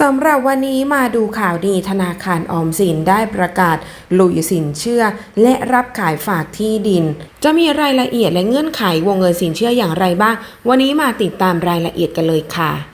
สำหรับวันนี้มาดูข่าวดีธนาคารออมสินได้ประกาศลุยสินเชื่อ และรับขายฝากที่ดิน จะมีรายละเอียดและเงื่อนไขวงเงินสินเชื่ออย่างไรบ้าง วันนี้มาติดตามรายละเอียดกันเลยค่ะ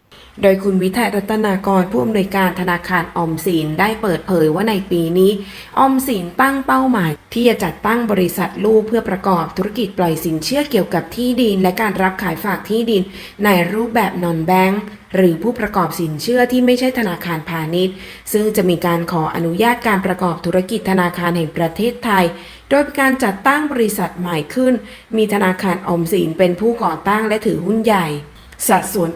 โดยคุณวิทัยรัตนากรผู้อำนวยการธนาคารออมสินได้เปิดเผยว่าในปีนี้ออมสินตั้งเป้าหมาย ที่จะจัดตั้งบริษัทลูกเพื่อประกอบธุรกิจปล่อยสินเชื่อเกี่ยวกับที่ดิน และการรับขายฝากที่ดิน ในรูปแบบนอนแบงก์หรือผู้ประกอบสินเชื่อที่ไม่ใช่ธนาคารพาณิชย์ ซึ่งจะมีการขออนุญาตการประกอบธุรกิจธนาคารแห่งประเทศไทย โดยการจัดตั้งบริษัทใหม่ขึ้น มีธนาคารออมสินเป็นผู้ก่อตั้งและถือหุ้นใหญ่ สัดส่วน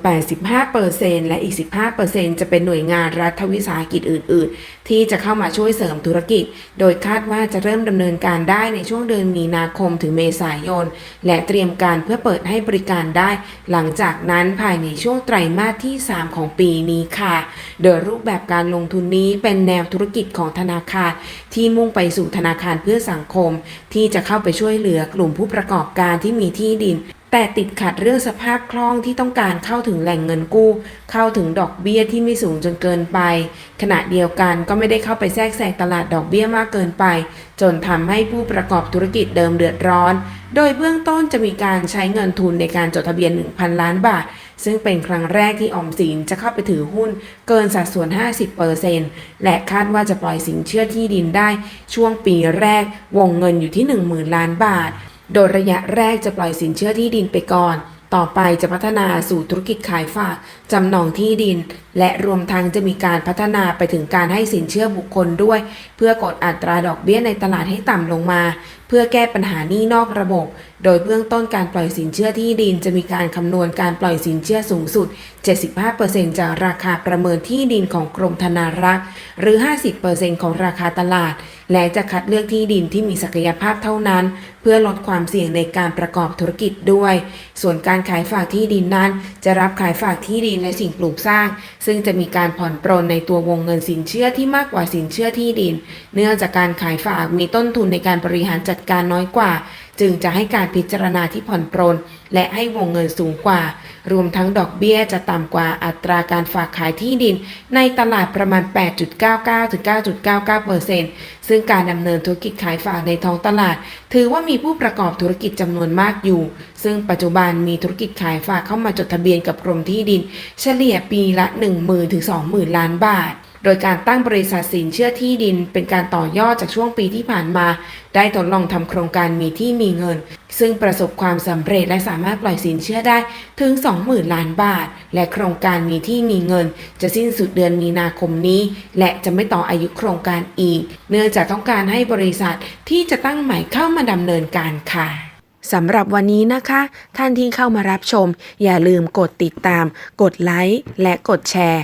85%และอีก 15%จะเป็นหน่วยงานรัฐวิสาหกิจอื่น ๆ ที่จะเข้ามาช่วยเสริมธุรกิจ โดยคาดว่าจะเริ่มดำเนินการได้ในช่วงเดือนมีนาคมถึงเมษายน และเตรียมการเพื่อเปิดให้บริการได้ หลังจากนั้นภายในช่วงไตรมาสที่ 3 ของปีนี้ค่ะ โดยรูปแบบการลงทุนนี้เป็นแนวธุรกิจของธนาคาร ที่มุ่งไปสู่ธนาคารเพื่อสังคม ที่จะเข้าไปช่วยเหลือกลุ่มผู้ประกอบการที่มีที่ดิน แต่ติดขัดเรื่องสภาพคล่องที่ต้องการเข้าถึงแหล่งเงินกู้ เข้าถึงดอกเบี้ยที่ไม่สูงจนเกินไป ขณะเดียวกันก็ไม่ได้เข้าไปแทรกแซงตลาดดอกเบี้ยมากเกินไป จนทำให้ผู้ประกอบธุรกิจเดิมเดือดร้อน โดยเบื้องต้นจะมีการใช้เงินทุนในการจดทะเบียน 1,000 ล้านบาท ซึ่งเป็นครั้งแรกที่ออมสินจะเข้าไปถือหุ้นเกินสัดส่วน 50%และคาดว่าจะปล่อยสินเชื่อที่ดินได้ ช่วงปีแรกวงเงินอยู่ที่ 10,000 ล้านบาท โดยระยะแรกจะปล่อยสินเชื่อที่ดินไปก่อน ต่อไปจะพัฒนาสู่ธุรกิจขายฝากจำนองที่ดิน และรวมทั้งจะมีการพัฒนาไปถึงการให้สินเชื่อบุคคลด้วย เพื่อกดอัตราดอกเบี้ยในตลาดให้ต่ำลงมา เพื่อแก้ปัญหาหนี้นอกระบบ โดยเบื้องต้นการปล่อยสินเชื่อที่ดินจะมีการคำนวณการปล่อยสินเชื่อสูงสุด 75%จากราคาประเมินที่ดินของกรมธนารักษ์หรือ 50%ของราคาตลาด และจะคัดเลือกที่ดินที่มีศักยภาพเท่านั้น เพื่อลดความเสี่ยงในการประกอบธุรกิจด้วย ส่วนการขายฝากที่ดินนั้น จะรับขายฝากที่ดินและสิ่งปลูกสร้าง ซึ่งจะมีการผ่อนปรนในตัววงเงินสินเชื่อที่มากกว่าสินเชื่อที่ดิน เนื่องจากการขายฝากมีต้นทุนในการบริหารจัดการน้อยกว่า จึงจะให้การพิจารณาที่ผ่อนปรน และให้วงเงินสูงกว่า รวมทั้งดอกเบี้ยจะต่ำกว่าอัตราการฝากขายที่ดิน ในตลาดประมาณ 8.99-9.99%ซึ่งการดำเนินธุรกิจขายฝากในท้องตลาด ถือว่ามีผู้ประกอบธุรกิจจำนวนมากอยู่ ซึ่งปัจจุบันมีธุรกิจขายฝากเข้ามาจดทะเบียนกับกรมที่ดิน เฉลี่ยปีละ 10,000ถึง20,000 ล้านบาท โดยการตั้งบริษัทสินเชื่อที่ดิน เป็นการต่อยอดจากช่วงปีที่ผ่านมา ได้ทดลองทำโครงการมีที่มีเงิน ซึ่งประสบความสำเร็จและสามารถปล่อยสินเชื่อได้ถึง 20,000 ล้านบาท และโครงการมีที่มีเงิน จะสิ้นสุดเดือนมีนาคมนี้ และจะไม่ต่ออายุโครงการอีก เนื่องจากต้องการให้บริษัทที่จะตั้งใหม่เข้ามาดำเนินการค่ะสำหรับวันนี้นะคะ ท่านที่เข้ามารับชม อย่าลืมกดติดตาม กดไลค์และกดแชร์